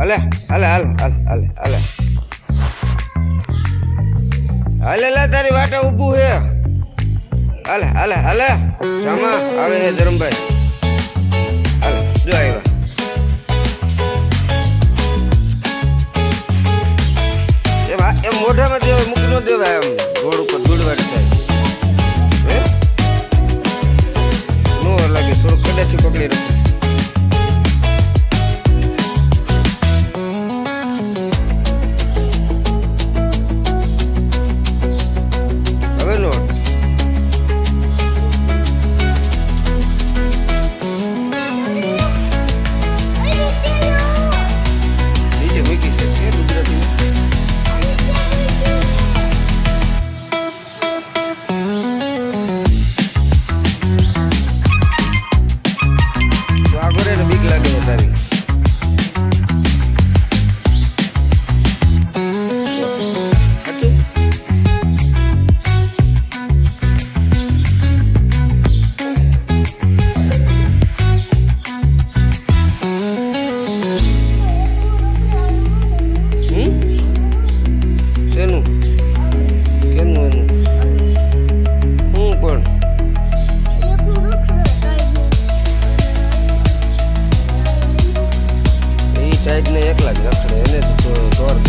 હાલે હાલે હાલ હાલ હાલે હાલે હાલે લા, તારી વાટે ઊભું છે હાલે હાલે હાલે. સામા આવે હે ધરમભાઈ. હાલે, જો આવ્યા એ મોઢામાં દેવાય, મૂકી ન દેવાય એમ Baby. સાઈડને એક લાખ એને જ ઢોર